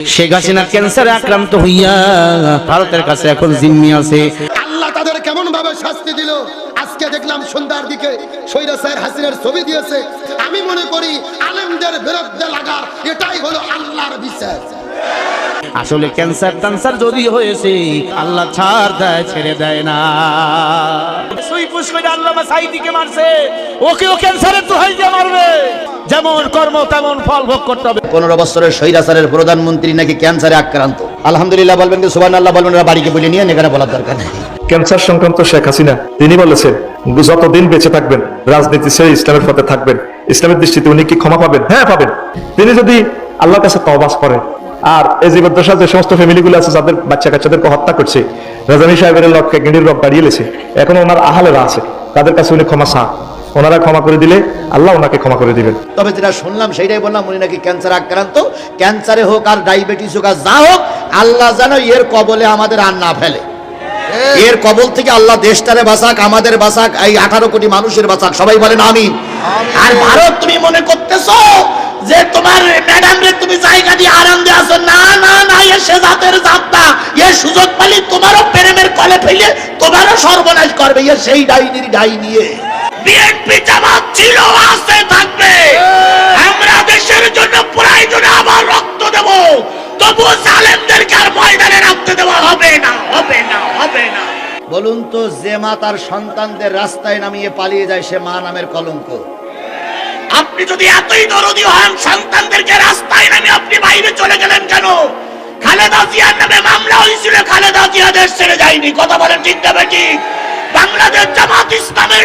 শেখ হাসিনা ক্যান্সারে আক্রান্ত হইয়া ভারতের কাছে এখন জিম্মি আছে। আল্লাহ তাদের কেমন ভাবে শাস্তি দিল? আজকে দেখলাম সন্ধ্যার দিকে সৈরা স্যার হাসিনার ছবি দিয়েছে। আমি মনে করি আলেমদের বিরুদ্ধে লাগা এটাই হলো আল্লাহর বিচার। আসলে ক্যান্সার ট্যান্সার যদি হয়েছে আল্লাহ ছাড় দেয় ছেড়ে দেয় না। সুই ফুস আল্লাহ সাইদিকে মারছে ওকেও ক্যান্সারের তো হয়ে মারবে। যেমন কর্ম তেমন ফল ভোগ করতে হবে। পনেরো বছরের স্বৈরাচারের প্রধানমন্ত্রী নাকি ক্যান্সারে আক্রান্ত? আলহামদুলিল্লাহ বলবেন কি সুবান আল্লাহ বলবেন বাড়িকে বলে নিয়ে এখানে বলার দরকার নেই। ক্যান্সার সংক্রান্ত শেখ হাসিনা তিনি বলেছেন যতদিন বেঁচে থাকবেন রাজনীতি ছেড়ে ইসলামের পথে থাকবেন। ইসলামের দৃষ্টিতে উনি কি ক্ষমা পাবেন? হ্যাঁ পাবেন। তিনি যদি আল্লাহর কাছে তবাস করেন আর এই জীবদ্দশা যে সমস্ত ফ্যামিলিগুলো আছে যাদের বাচ্চা কাচ্চাদেরকে হত্যা করছে রাজানী সাহেবের লক্ষ্যে গিন্ডির রব দাঁড়িয়ে লেছে এখন ওনার আহালেরা আছে তাদের কাছে উনি ক্ষমা চান। ওনারা ক্ষমা করে দিলে আল্লাহ ওনাকে ক্ষমা করে দিবেন। তবে যেটা শুনলাম সেটাই বললাম উনি নাকি ক্যান্সার আক্রান্ত। ক্যান্সারে হোক আর ডায়াবেটিস হোক আর যা হোক আল্লাহ যেন এর কবলে আমাদের আর না ফেলে। এর কবল থেকে আল্লাহ দেশটারে বাঁচাক আমাদের বাঁচাক এই আঠারো কোটি মানুষের বাঁচাক। সবাই বলেন আমি আর ভারত তুমি মনে করতেছো যে তোমার ম্যাডাম রে তুমি জায়গা দিয়ে আরাম দিয়ে আসো না না না এ সে জাতের জাত না। এ সুযোগ পালি তোমারও প্রেমের কলে ফেলে তোমারও সর্বনাশ করবে। এ সেই ডাইনির ডাই নিয়ে। বিএনপি জামাত ছিল আছে থাকবে। আমরা দেশের জন্য প্রয়োজনে আবার রক্ত দেব। তবু জালেমদেরকে আর ময়দানে রাখতে দেওয়া হবে না হবে না হবে না। বলুন তো যে মা তার সন্তানদের রাস্তায় নামিয়ে পালিয়ে যায় সে মা নামের কলঙ্ক। আপনি যদি এতই দরদি হন সন্তানদেরকে রাস্তায় নামিয়ে আপনি বাইরে চলে গেলেন কেন? খালেদা জিয়ার নামে মামলা হয়েছিল খালেদা জিয়া দেশ ছেড়ে যায়নি। কথা বলেন ঠিক না ঠিক? বাংলাদেশ জামাত ইসলামের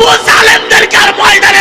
তবুও জালেমদেরকে আর ময়দানে